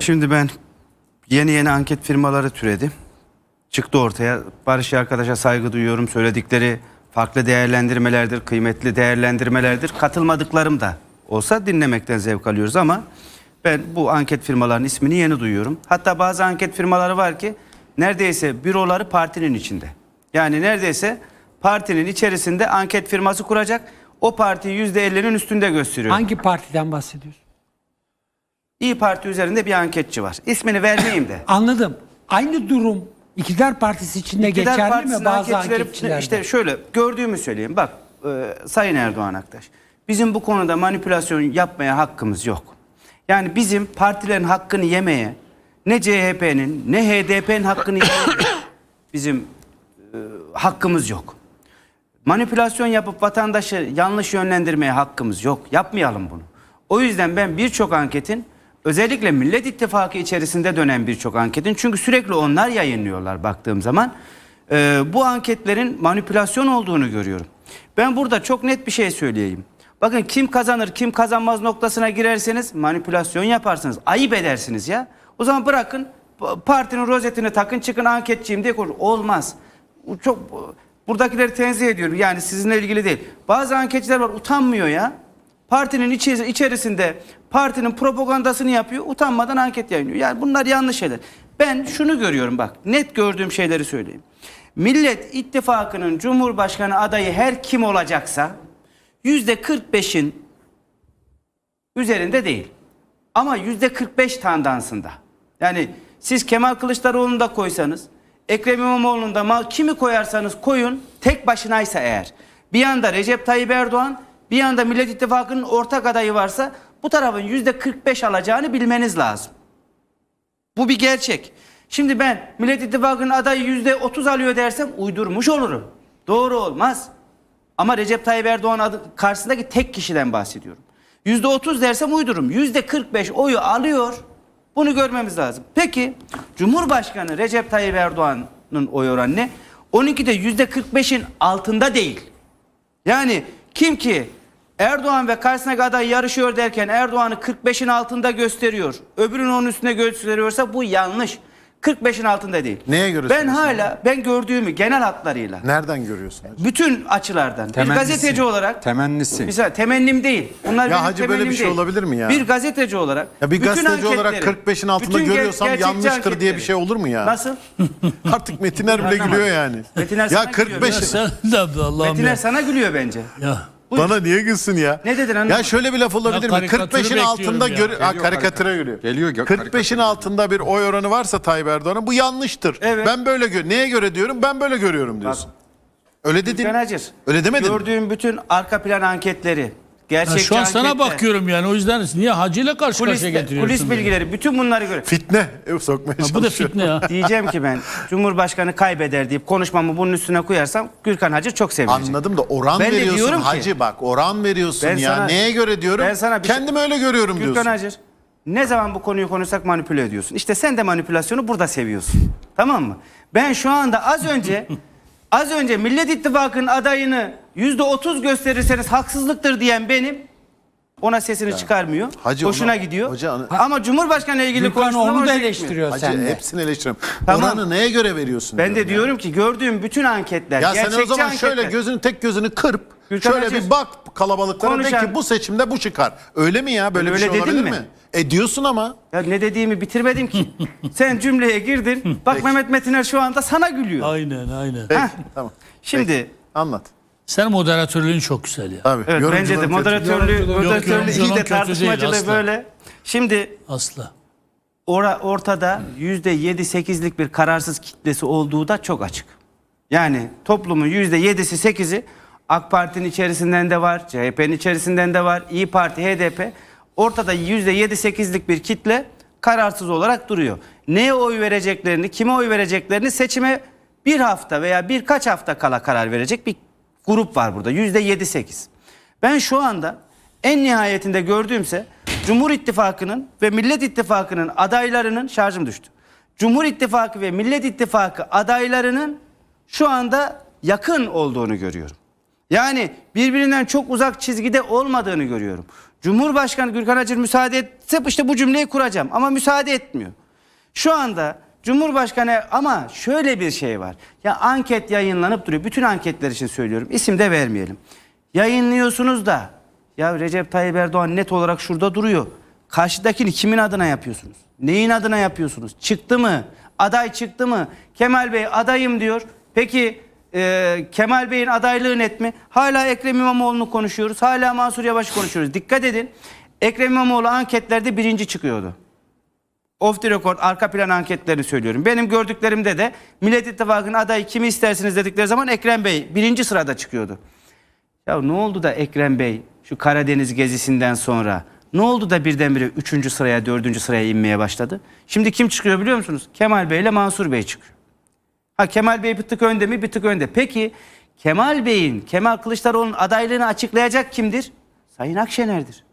Şimdi ben yeni yeni anket firmaları türedi. Çıktı ortaya. Barış arkadaşa saygı duyuyorum. Söyledikleri farklı değerlendirmelerdir, kıymetli değerlendirmelerdir. Katılmadıklarım da olsa dinlemekten zevk alıyoruz ama ben bu anket firmaların ismini yeni duyuyorum. Hatta bazı anket firmaları var ki neredeyse büroları partinin içinde. Yani neredeyse partinin içerisinde anket firması kuracak. O partiyi %50'nin üstünde gösteriyor. Hangi partiden bahsediyorsun? İyi Parti üzerinde bir anketçi var. İsmini vermeyeyim de. Anladım. Aynı durum İktidar Partisi içinde İktidar geçerli Partisi'nin mi bazı anketçileri- anketçilerde? İşte şöyle gördüğümü söyleyeyim. Bak e, Sayın Erdoğan Aktaş. Bizim bu konuda manipülasyon yapmaya hakkımız yok. Yani bizim partilerin hakkını yemeye ne CHP'nin ne HDP'nin hakkını yemeye bizim e, hakkımız yok. Manipülasyon yapıp vatandaşı yanlış yönlendirmeye hakkımız yok. Yapmayalım bunu. O yüzden ben birçok anketin özellikle Millet İttifakı içerisinde dönen birçok anketin çünkü sürekli onlar yayınlıyorlar baktığım zaman e, bu anketlerin manipülasyon olduğunu görüyorum. Ben burada çok net bir şey söyleyeyim. Bakın kim kazanır kim kazanmaz noktasına girerseniz manipülasyon yaparsınız. Ayıp edersiniz ya. O zaman bırakın partinin rozetini takın çıkın anketçiyim diye konuş. Olmaz. Çok buradakileri tenzih ediyorum. Yani sizinle ilgili değil. Bazı anketçiler var utanmıyor ya. Partinin içerisinde partinin propagandasını yapıyor. Utanmadan anket yayınlıyor. Yani bunlar yanlış şeyler. Ben şunu görüyorum bak. Net gördüğüm şeyleri söyleyeyim. Millet İttifakı'nın Cumhurbaşkanı adayı her kim olacaksa yüzde 45'in üzerinde değil. Ama yüzde 45 tandansında. Yani siz Kemal Kılıçdaroğlu'nu da koysanız, Ekrem İmamoğlu'nu da kimi koyarsanız koyun tek başınaysa eğer. Bir yanda Recep Tayyip Erdoğan, bir yanda Millet İttifakı'nın ortak adayı varsa bu tarafın yüzde 45 alacağını bilmeniz lazım. Bu bir gerçek. Şimdi ben Millet İttifakı'nın adayı yüzde 30 alıyor dersem uydurmuş olurum. Doğru olmaz. Ama Recep Tayyip Erdoğan adı, karşısındaki tek kişiden bahsediyorum. Yüzde 30 dersem uydururum. Yüzde 45 oyu alıyor. Bunu görmemiz lazım. Peki Cumhurbaşkanı Recep Tayyip Erdoğan'ın oy oranı ne? 12'de yüzde 45'in altında değil. Yani kim ki Erdoğan ve karşısındaki aday yarışıyor derken Erdoğan'ı 45'in altında gösteriyor. Öbürünü onun üstüne gösteriyorsa bu yanlış. 45'in altında değil. Neye göre Ben hala ben gördüğümü genel hatlarıyla Nereden görüyorsun hacı? bütün açılardan bir Temennisi. gazeteci olarak Temennisi. Mesela temennim değil. Bunlar benim hacı, böyle bir şey değil. olabilir mi ya? Bir gazeteci olarak. Ya bir bütün gazeteci olarak anketleri, 45'in altında görüyorsam yanlıştır diye bir anketleri- şey olur mu ya? Nasıl? Artık Metiner bile gülüyor yani. Metiner sana ya 45 gülüyor. Sen de Allah'ım Metiner ya. sana gülüyor bence. ya. Buyur. Bana niye gülsün ya? Ne dedin anlamadım. Ya şöyle bir laf olabilir Ya mi? karikatürü 45'in altında gör ha, Geliyor karikatüre karikatür. gülüyor. Geliyor, gö- 45'in karikatür. altında bir oy oranı varsa Tayyip Erdoğan'ın bu yanlıştır. Evet. Ben böyle gö neye göre diyorum? Ben böyle görüyorum diyorsun. Öyle dedin. Öyle demedin. mi? Gördüğüm bütün arka plan anketleri, Ya gerçekçi şu an sana bakıyorum yani o yüzden niye hacıyla karşı Kulis, karşıya getiriyorsun? kulis beni? bilgileri bütün bunları gör. Fitne e, sokmaya Ha, bu da çalışıyor. fitne ya. Diyeceğim ki ben Cumhurbaşkanı kaybeder deyip konuşmamı bunun üstüne koyarsam Gürkan Hacı çok sevinecek. Anladım da oran Ben de veriyorsun diyorum ki- hacı bak oran veriyorsun Ben ya. sana- Neye göre diyorum? Ben sana bir şey- Kendim öyle görüyorum Gürkan diyorsun. Hacır ne zaman bu konuyu konuşsak manipüle ediyorsun. İşte sen de manipülasyonu burada seviyorsun. Tamam mı? Ben şu anda az önce az önce Millet İttifakı'nın adayını yüzde otuz gösterirseniz haksızlıktır diyen benim ona sesini çıkarmıyor. Hacı Hoşuna ona- gidiyor. Hoca Ama Cumhurbaşkanı ile ilgili Gürkan konuştuğunda onu da hoşuna gitmiyor. eleştiriyor Hacı sende. hepsini eleştiriyorum. Tamam. Oranı neye göre veriyorsun? Ben de diyorum ya. diyorum ki gördüğüm bütün anketler, Ya sen o zaman anketler. şöyle gözünü tek gözünü kırp. Gürkan şöyle Hacı, bir bak kalabalıklara de konuşan- ki bu seçimde bu çıkar. Öyle mi ya? Böyle bir şey öyle dedim olabilir mi? mi? E diyorsun ama. Ya ne dediğimi bitirmedim ki. Sen cümleye girdin. Bak Mehmet Metiner şu anda sana gülüyor. Aynen aynen. Peki, tamam. Şimdi Peki, anlat. Sen moderatörlüğün çok güzel ya. Abi, evet bence de kötü. moderatörlüğü, Yorumcular- moderatörlüğü Yok, iyi de kötü değil, tartışmacılığı asla. böyle. Şimdi Asla. ora, ortada yüzde yedi sekizlik bir kararsız kitlesi olduğu da çok açık. Yani toplumun yüzde yedisi sekizi AK Parti'nin içerisinden de var, CHP'nin içerisinden de var, İyi Parti, HDP. Ortada yüzde yedi sekizlik bir kitle kararsız olarak duruyor. Neye oy vereceklerini, kime oy vereceklerini seçime bir hafta veya birkaç hafta kala karar verecek bir grup var burada. Yüzde yedi sekiz. Ben şu anda en nihayetinde gördüğümse Cumhur İttifakı'nın ve Millet İttifakı'nın adaylarının şarjım düştü. Cumhur İttifakı ve Millet İttifakı adaylarının şu anda yakın olduğunu görüyorum. Yani birbirinden çok uzak çizgide olmadığını görüyorum. Cumhurbaşkanı Gürkan Acır müsaade etse işte bu cümleyi kuracağım ama müsaade etmiyor. Şu anda Cumhurbaşkanı ama şöyle bir şey var. Ya anket yayınlanıp duruyor. Bütün anketler için söylüyorum. İsim de vermeyelim. Yayınlıyorsunuz da ya Recep Tayyip Erdoğan net olarak şurada duruyor. Karşıdakini kimin adına yapıyorsunuz? Neyin adına yapıyorsunuz? Çıktı mı? Aday çıktı mı? Kemal Bey adayım diyor. Peki e, Kemal Bey'in adaylığı net mi? Hala Ekrem İmamoğlu'nu konuşuyoruz. Hala Mansur Yavaş'ı konuşuyoruz. Dikkat edin. Ekrem İmamoğlu anketlerde birinci çıkıyordu. Off the record arka plan anketlerini söylüyorum. Benim gördüklerimde de Millet İttifakı'nın adayı kimi istersiniz dedikleri zaman Ekrem Bey birinci sırada çıkıyordu. Ya ne oldu da Ekrem Bey şu Karadeniz gezisinden sonra ne oldu da birdenbire üçüncü sıraya dördüncü sıraya inmeye başladı? Şimdi kim çıkıyor biliyor musunuz? Kemal Bey ile Mansur Bey çıkıyor. Ha Kemal Bey bir tık önde mi? Bir tık önde. Peki Kemal Bey'in, Kemal Kılıçdaroğlu'nun adaylığını açıklayacak kimdir? Sayın Akşener'dir.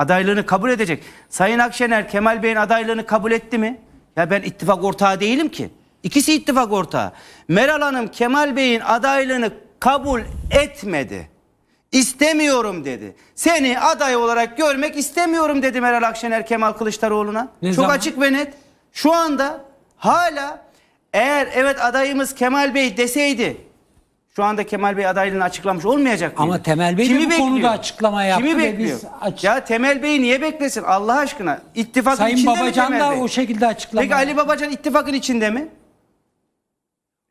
Adaylığını kabul edecek. Sayın Akşener Kemal Bey'in adaylığını kabul etti mi? Ya ben ittifak ortağı değilim ki. İkisi ittifak ortağı. Meral Hanım Kemal Bey'in adaylığını kabul etmedi. İstemiyorum dedi. Seni aday olarak görmek istemiyorum dedi Meral Akşener Kemal Kılıçdaroğlu'na. Çok zaman? açık ve net. Şu anda hala eğer evet adayımız Kemal Bey deseydi şu anda Kemal Bey adaylığını açıklamış olmayacak mıydı? Ama Temel Bey de bu konuda açıklama yaptı Kimi ve bekliyor? biz aç- Ya Temel Bey niye beklesin Allah aşkına? İttifakın Sayın içinde Babacan mi Temel da Bey? o şekilde açıklama Peki Ali. Babacan ittifakın içinde mi?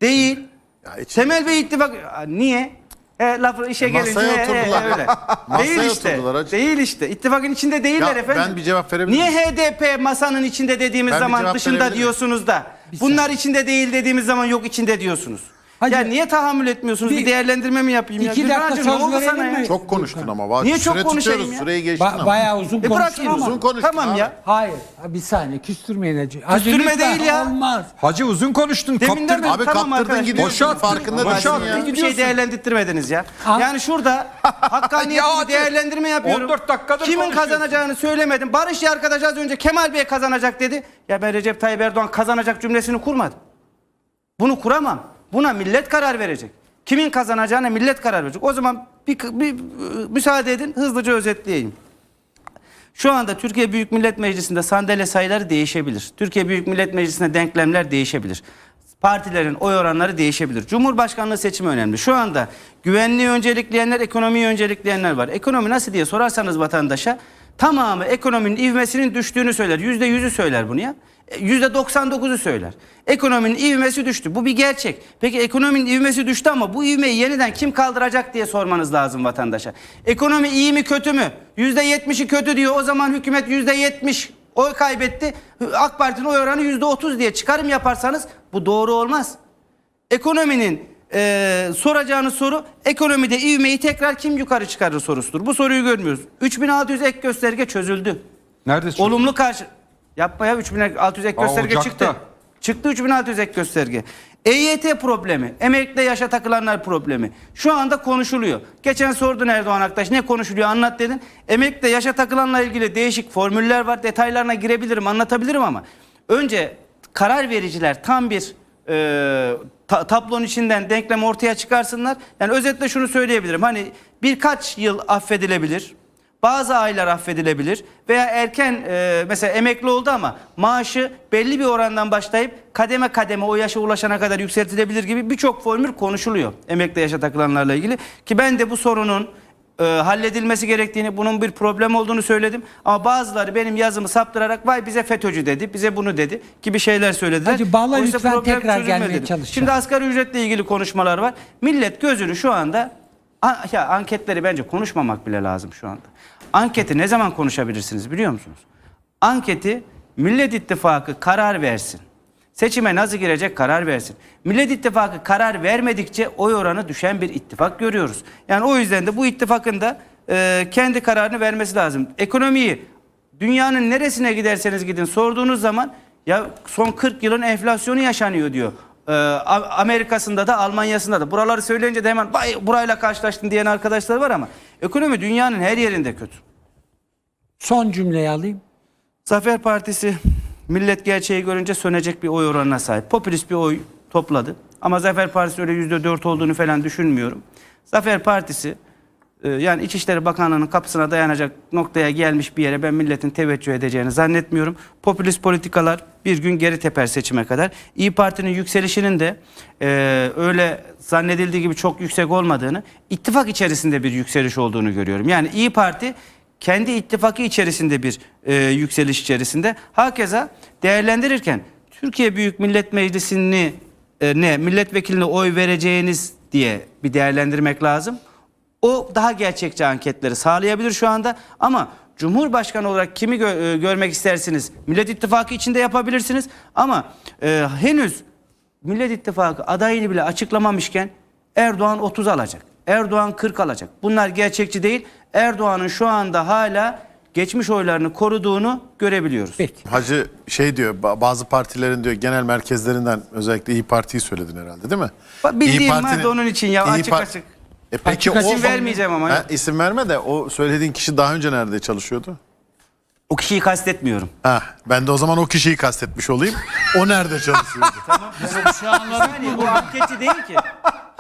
Değil. Ya içinde. Temel Bey ittifak Aa, niye? He, lafı işe E, masaya gelince he, he, oturdular. öyle. Masaya değil işte. oturdular hacı. Değil işte. İttifakın içinde değiller Ya, efendim. ben bir cevap verebilir Niye miyim? HDP masanın içinde dediğimiz Ben bir zaman cevap dışında miyim? diyorsunuz da bunlar içinde değil dediğimiz zaman yok içinde diyorsunuz. Hacı, ya niye tahammül etmiyorsunuz? Bir, bir- değerlendirme mi yapayım ya? İki Gülhan dakika söz verelim ya? mi? Çok konuştun ama. Bak, Niye çok süre konuşayım tutuyoruz. ya? Süreyi geçtin Ba- ama. bayağı uzun E konuştun ama. Uzun konuştun Tamam abi. ya. Hayır. ha, Bir saniye küstürmeyin Hacı. Hacı Küstürme lütfen, değil ya. Olmaz. Hacı uzun konuştun. Deminden Kaptırdın. beri- Abi Tamam kaptırdın gidiyorsun. boşa Farkında değilsin ya. Hiçbir şey değerlendirtmediniz ya. Yani şurada hakkaniyetli Ya değerlendirme yapıyorum. 14 dakikadır Kimin kazanacağını söylemedim. Barış ya arkadaş az önce Kemal Bey kazanacak dedi. Ya ben Recep Tayyip Erdoğan kazanacak cümlesini kurmadım. Bunu kuramam. Buna millet karar verecek. Kimin kazanacağına millet karar verecek. O zaman bir, bir, bir müsaade edin hızlıca özetleyeyim. Şu anda Türkiye Büyük Millet Meclisi'nde sandalye sayıları değişebilir. Türkiye Büyük Millet Meclisi'nde denklemler değişebilir. Partilerin oy oranları değişebilir. Cumhurbaşkanlığı seçimi önemli. Şu anda güvenliği öncelikleyenler, ekonomiyi öncelikleyenler var. Ekonomi nasıl diye sorarsanız vatandaşa tamamı ekonominin ivmesinin düştüğünü söyler. Yüzde yüzü söyler bunu ya. E, Yüzde 99'u söyler. Ekonominin ivmesi düştü. Bu bir gerçek. Peki ekonominin ivmesi düştü ama bu ivmeyi yeniden kim kaldıracak diye sormanız lazım vatandaşa. Ekonomi iyi mi kötü mü? Yüzde 70'i kötü diyor. O zaman hükümet yüzde 70 oy kaybetti. AK Parti'nin oy oranı yüzde 30 diye çıkarım yaparsanız bu doğru olmaz. Ekonominin e, soracağınız soru ekonomide ivmeyi tekrar kim yukarı çıkarır sorusudur. Bu soruyu görmüyoruz. 3600 ek gösterge çözüldü. Nerede çözüldü? Olumlu karşı. Yapma ya 3600 ek Aa, gösterge Ocak'ta. çıktı. Çıktı 3600 ek gösterge. EYT problemi, emekli yaşa takılanlar problemi. Şu anda konuşuluyor. Geçen sordun Erdoğan Aktaş ne konuşuluyor anlat dedin. Emekli yaşa takılanla ilgili değişik formüller var. Detaylarına girebilirim, anlatabilirim ama önce karar vericiler tam bir e, ta- tablonun içinden denklem ortaya çıkarsınlar. Yani özetle şunu söyleyebilirim. Hani birkaç yıl affedilebilir. Bazı aylar affedilebilir veya erken e, mesela emekli oldu ama maaşı belli bir orandan başlayıp kademe kademe o yaşa ulaşana kadar yükseltilebilir gibi birçok formül konuşuluyor emekli yaşa takılanlarla ilgili. Ki ben de bu sorunun e, halledilmesi gerektiğini, bunun bir problem olduğunu söyledim. Ama bazıları benim yazımı saptırarak vay bize FETÖ'cü dedi, bize bunu dedi gibi şeyler söylediler. Hacı, bağla Oysa lütfen problem tekrar çözülmedi gelmeye dedim. çalışacağım. Şimdi asgari ücretle ilgili konuşmalar var. Millet gözünü şu anda A- ya anketleri bence konuşmamak bile lazım şu anda. Anketi ne zaman konuşabilirsiniz biliyor musunuz? Anketi Millet İttifakı karar versin. Seçime nasıl girecek karar versin. Millet İttifakı karar vermedikçe oy oranı düşen bir ittifak görüyoruz. Yani o yüzden de bu ittifakın da e, kendi kararını vermesi lazım. Ekonomiyi dünyanın neresine giderseniz gidin sorduğunuz zaman ya son 40 yılın enflasyonu yaşanıyor diyor. Ee, Amerika'sında da Almanya'sında da. Buraları söyleyince de hemen "Vay, burayla karşılaştın diyen arkadaşlar var ama ekonomi dünyanın her yerinde kötü. Son cümleyi alayım. Zafer Partisi millet gerçeği görünce sönecek bir oy oranına sahip. Popülist bir oy topladı. Ama Zafer Partisi öyle yüzde dört olduğunu falan düşünmüyorum. Zafer Partisi yani İçişleri Bakanlığı'nın kapısına dayanacak noktaya gelmiş bir yere ben milletin teveccüh edeceğini zannetmiyorum. Popülist politikalar bir gün geri teper seçime kadar. İyi Parti'nin yükselişinin de e, öyle zannedildiği gibi çok yüksek olmadığını, ittifak içerisinde bir yükseliş olduğunu görüyorum. Yani İyi Parti kendi ittifakı içerisinde bir e, yükseliş içerisinde. Hakeza değerlendirirken Türkiye Büyük Millet Meclisi'ni e, ne milletvekiline oy vereceğiniz diye bir değerlendirmek lazım. O daha gerçekçi anketleri sağlayabilir şu anda ama Cumhurbaşkanı olarak kimi gö- e, görmek istersiniz? Millet İttifakı içinde yapabilirsiniz ama e, henüz Millet İttifakı adayını bile açıklamamışken Erdoğan 30 alacak. Erdoğan 40 alacak. Bunlar gerçekçi değil. Erdoğan'ın şu anda hala geçmiş oylarını koruduğunu görebiliyoruz. Peki. Hacı şey diyor ba- bazı partilerin diyor genel merkezlerinden özellikle İyi Parti'yi söyledin herhalde değil mi? Bildiğim İYİ Parti'nin- onun için ya, İYİ açık açık. E peki Açık vermeyeceğim ama. Ha, isim verme de o söylediğin kişi daha önce nerede çalışıyordu? O kişiyi kastetmiyorum. Ha, ben de o zaman o kişiyi kastetmiş olayım. O nerede çalışıyordu? Şu an anladık Yani mı? bu anketçi değil ki.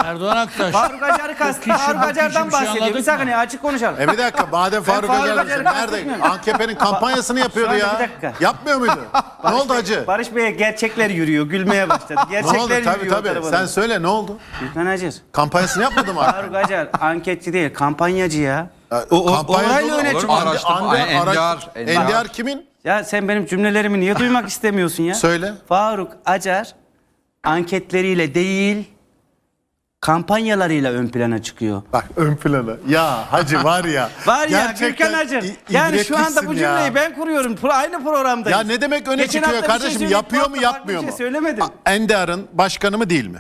Erdoğan Aktaş. Faruk Acar'ı kast. kişi- Faruk bu Acar'dan kişi bir şey bahsediyor. Bir anladık mı? açık konuşalım. e bir dakika madem Faruk Faruk Acar Acar'ı nerede? kastetmiyorum. AKP'nin kampanyasını yapıyordu Şu anda ya. bir dakika. Yapmıyor muydu? ne oldu hacı? Barış Bey'e gerçekler yürüyor. Gülmeye başladı. Ne Gerçekler oldu? Tabii yürüyor. o tabii. tarafa Sen doğru. söyle ne oldu? Gülten Acar. Kampanyasını yapmadı mı? Faruk Acar anketçi değil, kampanyacı ya. O, orayla öne mu? Araştırma-. NDR kimin? Ya sen benim cümlelerimi niye duymak istemiyorsun ya? Söyle. Faruk Acar anketleriyle değil, kampanyalarıyla ön plana çıkıyor. Bak ön plana. Ya hacı var ya. Var ya Gürkan Hacı. Yani şu anda bu cümleyi ya. ben kuruyorum. Pro- Aynı programdayız. Ya ne demek öne Geçen çıkıyor şey kardeşim? söyledim, yapıyor mu yapmıyor mu? şey söylemedim. NDR'ın başkanı mı değil mi?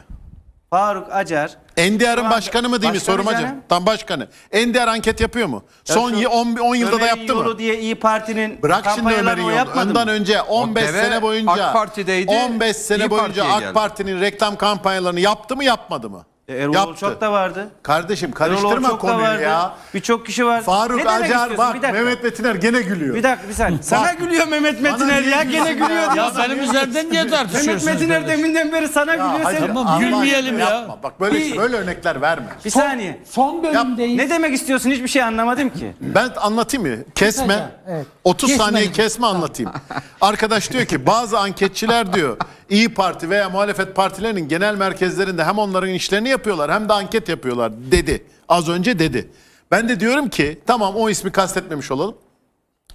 Faruk Acar. Anda- başkanı mı değil mi? Sorum hacı. Tam başkanı. NDR anket yapıyor mu? Son şu 10 yılda da Ömer'in yaptı mı? yolu diye İyi Parti'nin Bırak şimdi kampanyalarını Ömer'in yapmadı Ondan mı? önce 15 deve sene boyunca AK Parti'deydi, 15 sene İYİ boyunca AK. Parti'nin reklam kampanyalarını yaptı mı yapmadı mı? E, Erol yaptı. çok da vardı. Kardeşim karıştırma çok da konuyu vardı. ya. Birçok kişi var. Faruk Ne demek Acar istiyorsun? bak Bir dakika. Mehmet Metiner gene gülüyor. Bir dakika bir saniye. Sana gülüyor Mehmet Metiner niye ya. Gene gülüyor ya? diyorsun. Ya benim üzerinden niye Mehmet tartışıyorsunuz? Metiner deminden beri sana Ya gülüyor. hacı, Sen... Tamam, Allah gülmeyelim aşkına ya. yapma. Bak böyle Bir- böyle örnekler verme. Bir saniye. Son bölümdeyiz. Ne demek istiyorsun? Hiçbir şey anlamadım ki. Ben anlatayım mı? Kesme. Kısaca, evet. 30 Kesme saniye kesme anlatayım. Arkadaş diyor ki bazı anketçiler diyor İyi Parti veya muhalefet partilerinin genel merkezlerinde hem onların işlerini yapıyorlar hem de anket yapıyorlar dedi. Az önce dedi. Ben de diyorum ki tamam o ismi kastetmemiş olalım.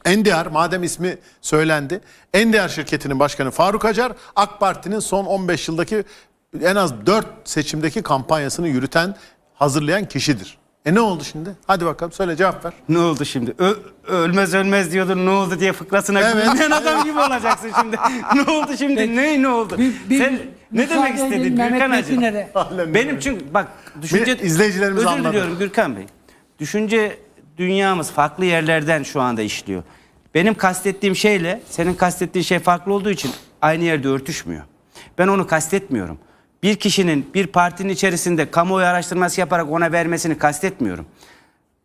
NDR madem ismi söylendi. NDR şirketinin başkanı Faruk Acar AK Parti'nin son 15 yıldaki en az 4 seçimdeki kampanyasını yürüten, hazırlayan kişidir. E ne oldu şimdi? Hadi bakalım söyle cevap ver. Ne oldu şimdi? Ö- ölmez ölmez diyordun ne oldu diye fıkrasına Evet. gülmeyen adam gibi olacaksın şimdi. ne oldu şimdi? Ne ne oldu? Bir- bir- Sen ne müsaade demek edin istedin Mehmet Gürkan Hacı? Benim çünkü bak düşünce Bir- izleyicilerimiz Özür anladı. diliyorum Gürkan Bey. Düşünce dünyamız farklı yerlerden şu anda işliyor. Benim kastettiğim şeyle senin kastettiğin şey farklı olduğu için aynı yerde örtüşmüyor. Ben onu kastetmiyorum. Bir kişinin bir partinin içerisinde kamuoyu araştırması yaparak ona vermesini kastetmiyorum.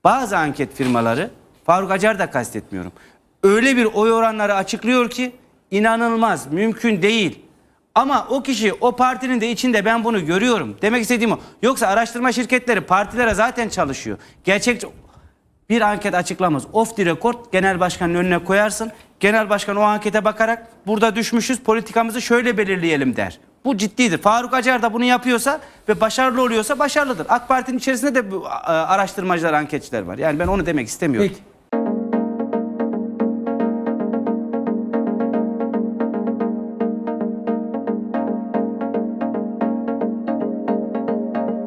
Bazı anket firmaları, Faruk Acar da kastetmiyorum. Öyle bir oy oranları açıklıyor ki inanılmaz, mümkün değil. Ama o kişi o partinin de içinde ben bunu görüyorum. Demek istediğim o. Yoksa araştırma şirketleri partilere zaten çalışıyor. Gerçek bir anket açıklamaz. Off the record genel başkanın önüne koyarsın. Genel başkan o ankete bakarak burada düşmüşüz politikamızı şöyle belirleyelim der. Bu ciddidir. Faruk Acar da bunu yapıyorsa ve başarılı oluyorsa başarılıdır. AK Parti'nin içerisinde de bu, araştırmacılar, anketçiler var. Yani ben onu demek istemiyorum. Peki.